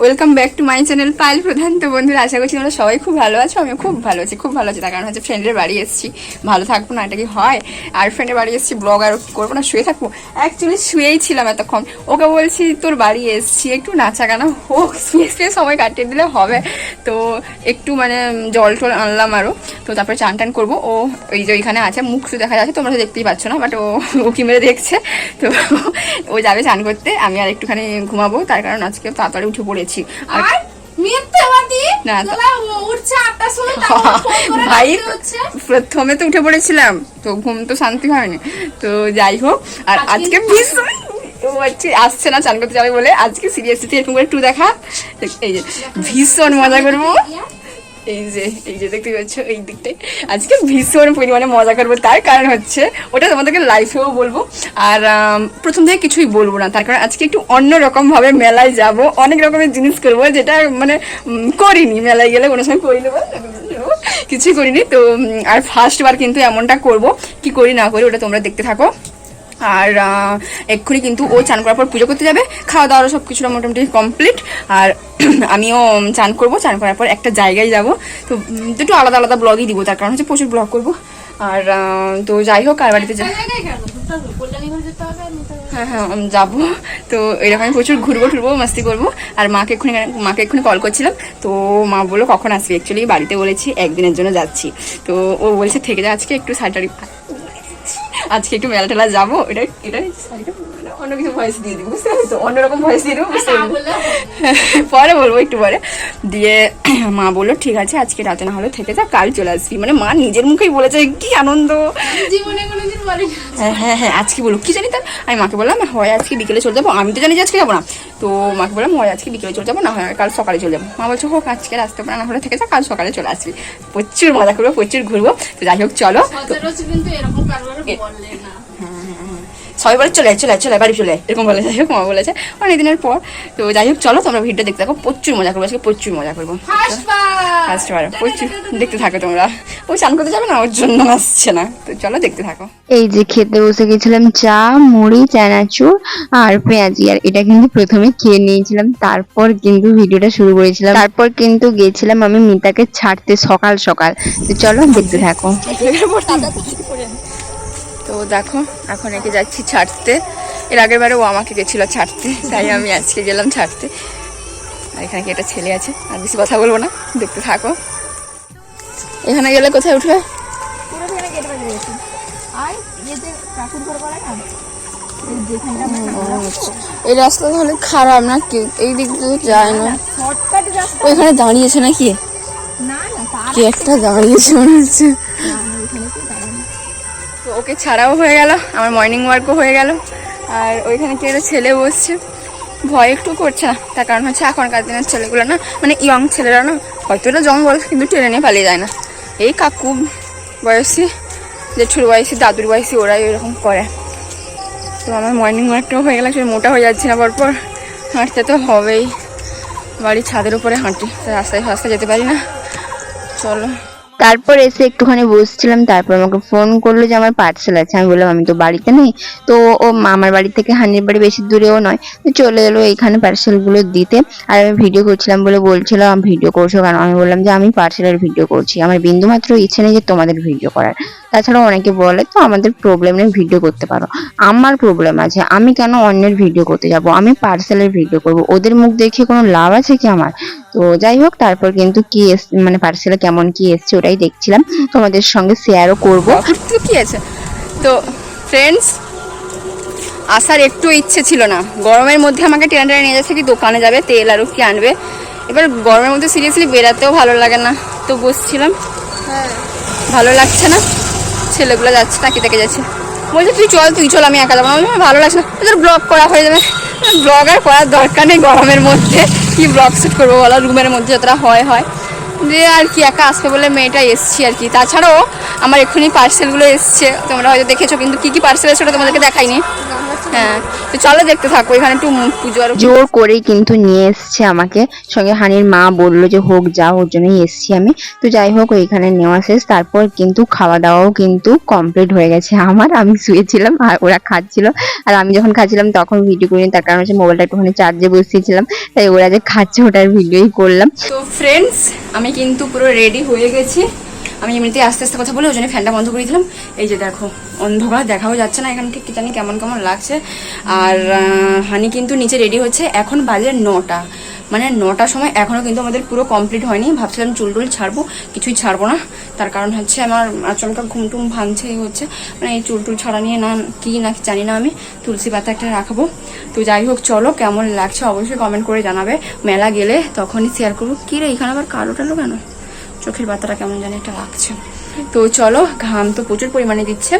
welcome back to my channel pile প্রধান তো বন্ধুরা, আশা করছি তোমরা সবাই খুব ভালো আছো আমি খুব ভালো আছি, খুব ভালো আছি। তার কারণ হচ্ছে ফ্রেন্ডের বাড়ি এসেছি। ভালো থাকব না, এটা কি হয়? আর ফ্রেন্ডের বাড়ি এসেছি ব্লগ আর করব না, শুয়ে থাকব। অ্যাকচুয়ালি শুয়েই ছিলাম এতক্ষণ। ওকে বলছি, তোর বাড়ি এসেছি, একটু নাচা গানা হোক, শুয়ে শুয়ে সময় কাটিয়ে দিলে হবে। তো একটু মানে জল টল আনলাম আরও তো তারপরে চান টান করব। ও ওই যে ওইখানে আছে, মুখ শুধু দেখা যাচ্ছে, তোমরা তো দেখতেই পাচ্ছ না বাট ও উকি মেরে দেখছে। তো ও যাবে চান করতে, আমি আর একটুখানি ঘুমাবো। তার কারণ আজকে তাড়াতাড়ি উঠে পড়েছি। আর আর ভাই। প্রথমে তো উঠে পড়েছিলাম তো ঘুম তো শান্তি হয়নি। তো যাই হোক আর আজকে ভীষণ হচ্ছে আসছে না চান করতে যাবে বলে আজকে সিরিয়াসলি এরকম করে একটু দেখা। এই যে ভীষণ মজা করব। এই যে এই যে দেখতে পাচ্ছ, এই দিকটাই আজকে ভীষণ পরিমাণে মজা করব। তার কারণ হচ্ছে, ওটা তোমাদেরকে লাইফেও বলব। আর প্রথম থেকে কিছুই বলব না। তার কারণ আজকে একটু অন্য রকম ভাবে মেলায় যাব। অনেক রকমের জিনিস করব, যেটা মানে করিনি। মেলায় গেলে কোনো সময় করে নেব কিছুই করিনি। তো আর ফার্স্ট বার কিন্তু এমনটা করব। কি করি না করি, ওটা তোমরা দেখতে থাকো। আর এক্ষুনি কিন্তু ও চান করার পর পুজো করতে যাবে। খাওয়া দাওয়া সব কিছুটা মোটামুটি কমপ্লিট আর আমিও চান করব। চান করার পর একটা জায়গায় যাব। তো দুটো আলাদা আলাদা ব্লগই দিব। তার কারণ হচ্ছে প্রচুর ব্লগ করব। আর তো যাই হোক, আর বাড়িতে যা এই জায়গায় কেন? দুটো কল্যাণীগঞ্জ যেতে হবে আর নিতে হবে। হ্যাঁ হ্যাঁ যাব। তো এরকম আমি প্রচুর ঘুরবো, টুরবো, মাস্তি করব। আর মাকে এক্ষুনি মাকে এক্ষুনি কল করছিলাম। তো মা বলল, কখন আসবি? অ্যাকচুয়ালি বাড়িতে বলেছি, একদিনের জন্য যাচ্ছি। তো ও বলছে, থেকে যা, আজকে একটু শাড়ি আজকে একটু মেলা টেলা যাব। এটা এটা অন্য কিছু ভয়েস দিয়ে দিবো বুঝতে পারছ অন্যরকম ভয়েস দিয়ে দেবো বুঝতে না পরে বলব একটু পরে। দিয়ে মা বলল ঠিক আছে আজকে রাতে না হলে থেকে যা কাল চলে আসবি। মানে মা নিজের মুখেই বলেছে কি আনন্দ! জীবনে কোনোদিন বলি। হ্যাঁ হ্যাঁ হ্যাঁ আজকে বলো কি জানি তার? আমি মাকে বললাম হয় আজকে বিকেলে চলে যাব। আমি তো জানি যে আজকে যাব না। তো মাকে বললাম হয় আজকে বিকেলে চলে যাব না হয় কাল সকালে চলে যাব। মা বলছে হোক আজকে পারে না হলে থেকে যা কাল সকালে চলে আসবি। প্রচুর মজা করব প্রচুর ঘুরবো। তো যাই হোক চলো। তো কিন্তু এরকম সবাই বলে চলে চলে চলে বাড়ি চলে এরকম বলে যাই হোক মা বলেছে। অনেক দিনের পর তো যাই হোক চলো তোমরা ভিডিও দেখতে থাকো প্রচুর মজা করব আজকে প্রচুর মজা করব। ফার্স্ট ফার্স্ট বার প্রচুর দেখতে থাকো তোমরা। ও চান করতে যাবে না? ওর জন্য আসছে না। তো চলো দেখতে থাকো। এই যে খেতে বসে গেছিলাম চা মুড়ি চানাচুর আর পেঁয়াজি। আর এটা কিন্তু প্রথমে খেয়ে নিয়েছিলাম তারপর কিন্তু ভিডিওটা শুরু করেছিলাম। তারপর কিন্তু গেছিলাম আমি মিতাকে ছাড়তে সকাল সকাল। তো চলো দেখতে থাকো। তো দেখো এখন একে যাচ্ছি ছাড়তে। এর আগের বারে ও আমাকে গেছিল ছাড়তে তাই আমি আজকে গেলাম ছাড়তে। আর এখানে কি একটা ছেলে আছে আর বেশি কথা বলব না দেখতে থাকো। এখানে গেলে কোথায় উঠবে? এই রাস্তা তাহলে খারাপ না কি? এই দিক দিয়ে যায় না। ওইখানে দাঁড়িয়েছে নাকি? কি একটা দাঁড়িয়েছে মনে হচ্ছে। তো ওকে ছাড়াও হয়ে গেল, আমার মর্নিং ওয়ার্কও হয়ে গেল। আর ওইখানে কি একটা ছেলে বসছে। ভয় একটু করছে তার কারণ হচ্ছে এখনকার দিনের ছেলেগুলো না মানে ইয়ং ছেলেরা না, হয়তো এটা জঙ্গল, কিন্তু ট্রেনে নিয়ে পালিয়ে যায় না। এই কাকু বয়সী, জেঠুর বয়সী, দাদুর বয়সী, ওরাই এরকম করে। তো আমার মর্নিং ওয়ার্কটাও হয়ে গেল আসলে মোটা হয়ে যাচ্ছে না পরপর হাঁটতে তো হবেই। বাড়ির ছাদের উপরে হাঁটি রাস্তায় ফাস্তায় যেতে পারি না। চলো। তারপর এসে একটুখানি বসছিলাম, তারপর আমাকে ফোন করল যে আমার পার্সেল আছে। আমি বললাম, আমি তো বাড়িতে নেই। তো ও মামার বাড়ি থেকে হানির বাড়ি বেশি দূরেও নয়। তো চলে এলো এখানে পার্সেলগুলো দিতে। আর আমি ভিডিও করছিলাম বলে বলছিল, আমি ভিডিও করছ কারণ আমি বললাম যে, আমি পার্সেলের ভিডিও করছি। আমার বিন্দু মাত্র ইচ্ছে নেই যে তোমাদের ভিডিও করার। তাছাড়া অনেকে বলে, তো আমাদের প্রবলেম নেই ভিডিও করতে পারো। আমার প্রবলেম আছে, আমি কেন অন্যের ভিডিও করতে যাব? আমি পার্সেলের ভিডিও করব। ওদের মুখ দেখে কোনো লাভ আছে কি আমার? তো যাই হোক, তারপর কিন্তু কি মানে পার্সেলে কেমন কি এসছে ওটাই দেখছিলাম। তোমাদের সঙ্গে শেয়ারও করব। কি আছে। তো ফ্রেন্ডস আসার একটু ইচ্ছে ছিল না। গরমের মধ্যে আমাকে টেনে টেনে নিয়ে যাচ্ছে কি দোকানে যাবে, তেল আরও কি আনবে। এবার গরমের মধ্যে সিরিয়াসলি বেরাতেও ভালো লাগে না। তো বসছিলাম। ভালো লাগছে না? ছেলেগুলো যাচ্ছে, তাকে দেখে যাচ্ছে। বলছে, তুই চল তুই চল, আমি একা যাব। ভালো লাগছে না। তোর ব্লগ করা হয়ে যাবে। ব্লগ আর করার দরকার নেই গরমের মধ্যে। কি ব্লগ শুট করব বলো? রুমের মধ্যে যতটা হয় হয়। যে আর কি একা আসবে বলে মেয়েটা এসছি আর কি। তাছাড়াও আমার এক্ষুনি পার্সেলগুলো এসছে তোমরা হয়তো দেখেছ কিন্তু কি কি পার্সেল এসছে ওটা তোমাদেরকে দেখাইনি। হ্যাঁ তো চলো দেখতে থাকো এখানে একটু পুজো আর জোর করেই কিন্তু নিয়ে এসছে আমাকে। সঙ্গে হানির মা বলল যে হোক যাও ওর জন্যই এসছি আমি। তো যাই হোক ওইখানে নেওয়া শেষ। তারপর কিন্তু খাওয়া দাওয়াও কিন্তু কমপ্লিট হয়ে গেছে। আমার আমি শুয়েছিলাম আর ওরা খাচ্ছিল। আর আমি যখন খাচ্ছিলাম তখন ভিডিও করিনি। তার কারণ হচ্ছে মোবাইলটা একটুখানি চার্জে বসিয়েছিলাম। তাই ওরা যে খাচ্ছে ওটার ভিডিওই করলাম। তো ফ্রেন্ডস আমি কিন্তু পুরো রেডি হয়ে গেছি। আমি এমনিতেই আস্তে আস্তে কথা বলে ওই জন্য ফ্যানটা বন্ধ করে দিলাম। এই যে দেখো, অন্ধকার, দেখাও যাচ্ছে না এখান ঠিক কি জানি কেমন কেমন লাগছে। আর হানি কিন্তু নিচে রেডি হচ্ছে এখন বাজে নটা। মানে নটার সময় এখনও কিন্তু আমাদের পুরো কমপ্লিট হয়নি। ভাবছিলাম চুল টুল ছাড়বো, কিছুই ছাড়বো না। তার কারণ হচ্ছে আমার আচমকা ঘুম টুম ভাঙছে, এই হচ্ছে। মানে এই চুল টুল ছাড়া নিয়ে না, কি না জানি না আমি। তুলসী পাতা একটা রাখব। তো যাই হোক, চলো কেমন লাগছে অবশ্যই কমেন্ট করে জানাবে। মেলা গেলে তখনই শেয়ার করব। কী রে এখানে আবার কালো টালো কেন? চোখের পাতাটা কেমন জানি একটা লাগছে। তো চলো ঘাম তো প্রচুর পরিমাণে দিচ্ছে।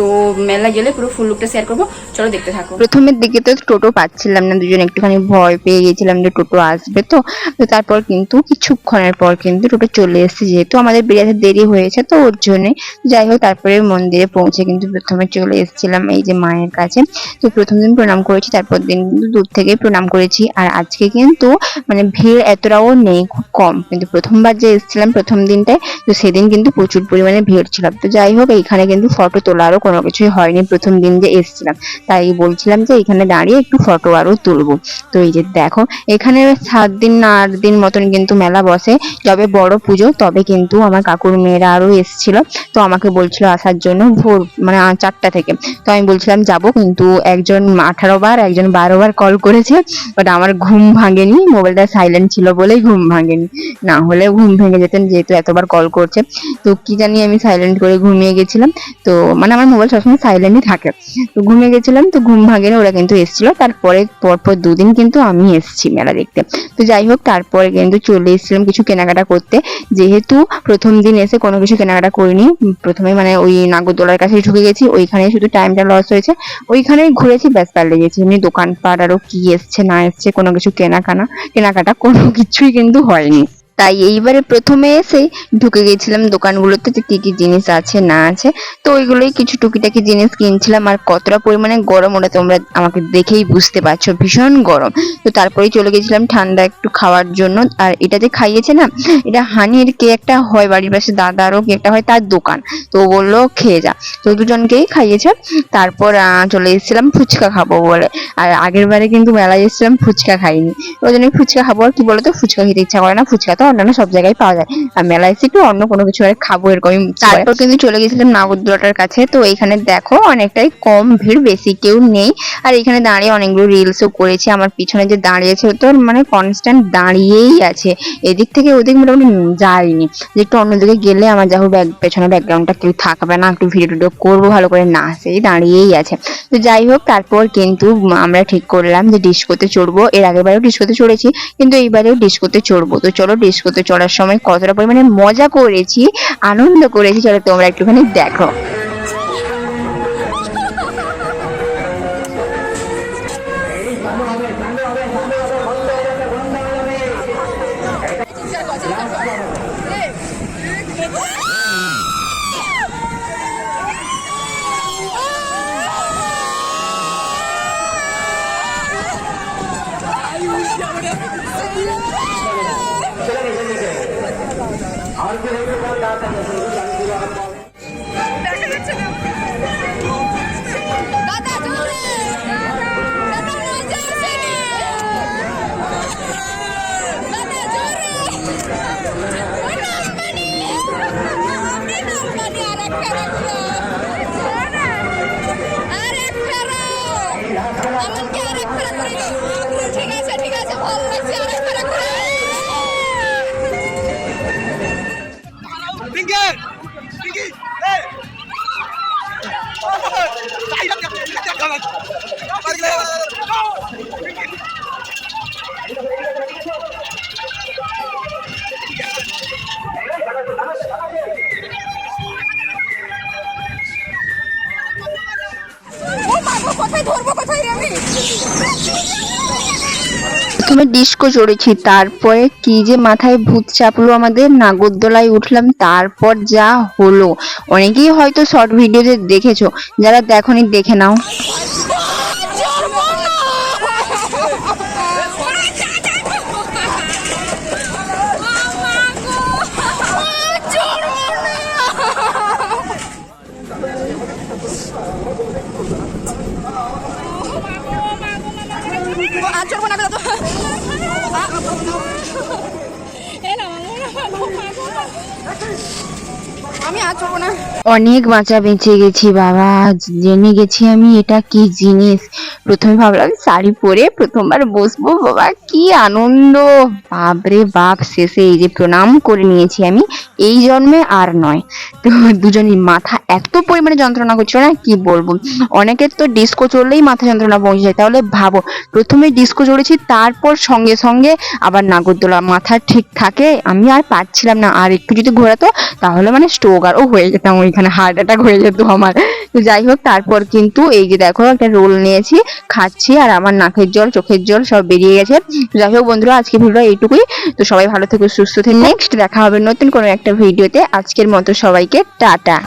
তো মেলা গেলে পুরো ফুল লুকটা শেয়ার করব। চলো দেখতে থাকো। প্রথমের দিকে তো টোটো পাচ্ছিলাম না, দুজন একটুখানি ভয় পেয়ে গেছিলাম যে টোটো আসবে তো। তো তারপর কিন্তু কিছুক্ষণের পর কিন্তু টোটো চলে এসেছে, যেহেতু আমাদের বেরিয়াতে দেরি হয়েছে তো ওর জন্যে। যাই হোক, তারপরে মন্দিরে পৌঁছে কিন্তু প্রথমে চলে এসেছিলাম এই যে মায়ের কাছে। তো প্রথম দিন প্রণাম করেছি, তারপর দিন কিন্তু দূর থেকেই প্রণাম করেছি। আর আজকে কিন্তু মানে ভিড় এতটাও নেই, খুব কম। কিন্তু প্রথমবার যে এসেছিলাম প্রথম দিনটায়, তো সেদিন কিন্তু প্রচুর পরিমাণে ভিড় ছিল। তো যাই হোক, এইখানে কিন্তু ফটো তোলারও কোনো কিছুই হয়নি প্রথম দিন যে এসেছিলাম। তাই বলছিলাম যে এখানে দাঁড়িয়ে একটু ফটো আরও তুলবো। তো এই যে দেখো, এখানে সাত দিন না আট দিন মতন কিন্তু মেলা বসে। যবে বড় পুজো, তবে কিন্তু আমার কাকুর মেয়েরা আরও এসেছিল। তো আমাকে বলছিল আসার জন্য ভোর মানে চারটা থেকে। তো আমি বলছিলাম যাব, কিন্তু একজন আঠারো বার, একজন বারো বার কল করেছে। বাট আমার ঘুম ভাঙেনি, মোবাইলটা সাইলেন্ট ছিল বলেই ঘুম ভাঙেনি। না হলে ঘুম ভেঙে যেতেন, যেহেতু এতবার কল করছে। তো কি জানি আমি সাইলেন্ট করে ঘুমিয়ে গেছিলাম। তো মানে আমার মোবাইল সবসময় সাইলেন্টই থাকে। তো ঘুমিয়ে গেছিলাম, তো ঘুম ভাঙেনি, ওরা কিন্তু এসেছিল। তারপরে, পরপর দুদিন কিন্তু আমি এসেছি মেলা দেখতে। তো যাই হোক, তারপরে কিন্তু চলে এসেছিলাম কিছু কেনাকাটা করতে। যেহেতু প্রথম দিন এসে কোনো কিছু কেনাকাটা করিনি, প্রথমে মানে ওই নাগরদোলার কাছে ঢুকে গেছি, ওইখানে শুধু টাইমটা লস হয়েছে। ওইখানেই ঘুরেছি, ব্যাস পাল্টে গেছি এমনি দোকানপাট আরও কি এসছে, না এসছে, কোনো কিছু কেনাকানা, কেনাকাটা কোনো কিছুই কিন্তু হয়নি। তাই এইবারে প্রথমে এসে ঢুকে গেছিলাম দোকানগুলোতে যে কী কী জিনিস আছে, না আছে। তো ওইগুলোই কিছু টুকিটাকি জিনিস কিনছিলাম আর কতটা পরিমাণে গরম ওটা তোমরা আমাকে দেখেই বুঝতে পারছ, ভীষণ গরম। তো তারপরেই চলে গেছিলাম ঠান্ডা একটু খাওয়ার জন্য। আর এটা যে খাইয়েছে না, এটা হানির কে একটা হয়, বাড়ির পাশে দাদারও কে একটা হয়, তার দোকান। তো বলল, খেয়ে যা। তো দুজনকেই খাইয়েছে। তারপর চলে এসেছিলাম ফুচকা খাব বলে। আর আগের বারে কিন্তু মেলায় এসেছিলাম ফুচকা খাইনি। ওই জন্য ফুচকা খাব আর কি বলতো, ফুচকা খেতে ইচ্ছা করে না, ফুচকা তো অন্যান্য সব জায়গায় পাওয়া যায়। আর মেলায় এসে একটু অন্য কোনো কিছু আর খাব এরকমই তারপর কিন্তু চলে গেছিলাম নাগরদোলাটার কাছে তো এখানে দেখো অনেকটাই কম ভিড় বেশি কেউ নেই। আর এখানে দাঁড়িয়ে অনেকগুলো রিলসও করেছি আমার পিছনে যে দাঁড়িয়েছে ও তো মানে কনস্ট্যান্ট দাঁড়িয়েই আছে। এদিক থেকে ওদিক মোটামুটি যায়নি যে একটু অন্যদিকে গেলে আমার যা হোক ব্যাক পেছনে ব্যাকগ্রাউন্ডটা কেউ থাকবে না একটু ভিডিও টিডিও করব ভালো করে না সেই দাঁড়িয়েই আছে। তো যাই হোক তারপর কিন্তু আমরা ঠিক করলাম যে ডিস্কোতে চড়বো। এর আগের বারেও ডিস্কোতে চড়েছি কিন্তু এইবারেও ডিস্কোতে চড়বো। তো চলো ডিস্কোতে চড়ার সময় কতটা পরিমাণে মজা করেছি আনন্দ করেছি চলো তোমরা একটুখানি দেখো। और फिर एक बात आता है প্রথমে ডিস্কো চড়েছি তারপরে কি যে মাথায় ভূত চাপলো আমাদের, নাগরদোলায় উঠলাম, তারপর যা হলো। অনেকেই হয়তো শর্ট ভিডিওতে দেখেছ, যারা দেখনি দেখে নাও। আর চড়বো না তো এ না অনেক বাঁচা বেঁচে গেছি বাবা, জেনে গেছি আমি এটা কি জিনিস। প্রথমে ভাবলাম শাড়ি পরে প্রথমবার বসবো, বাবা, কি আনন্দ। বাপরে বাপ, শেষে এই যে প্রণাম করে নিয়েছি আমি, এই জন্মে আর নয়। তো দুজনই মাথা এত পরিমাণে যন্ত্রণা করছিল না, কি বলব? অনেকের তো ডিস্কো চড়লেই মাথা যন্ত্রণা পৌঁছে যায়, তাহলে ভাবো, প্রথমে ডিস্কো চড়েছি, তারপর সঙ্গে সঙ্গে আবার নাগরদোলা মাথা ঠিক থাকে, আমি আর পারছিলাম না, আর একটু যদি ঘোরাতো, তাহলে মানে স্ট্রোক আরও হয়ে যেতাম ওইখানে হার্ট অ্যাটাক হয়ে যেত আমার। তো যাই হোক তারপর কিন্তু এই যে দেখো একটা রোল নিয়েছি খাচ্ছি আর আমার নাকের জল চোখের জল সব বেরিয়ে গেছে। যাই হোক বন্ধুরা আজকে ভিডিও এইটুকুই। তো সবাই ভালো থেকে সুস্থ থেকে। নেক্সট দেখা হবে নতুন কোনো একটা ভিডিওতে। আজকের মতো সবাইকে টাটা।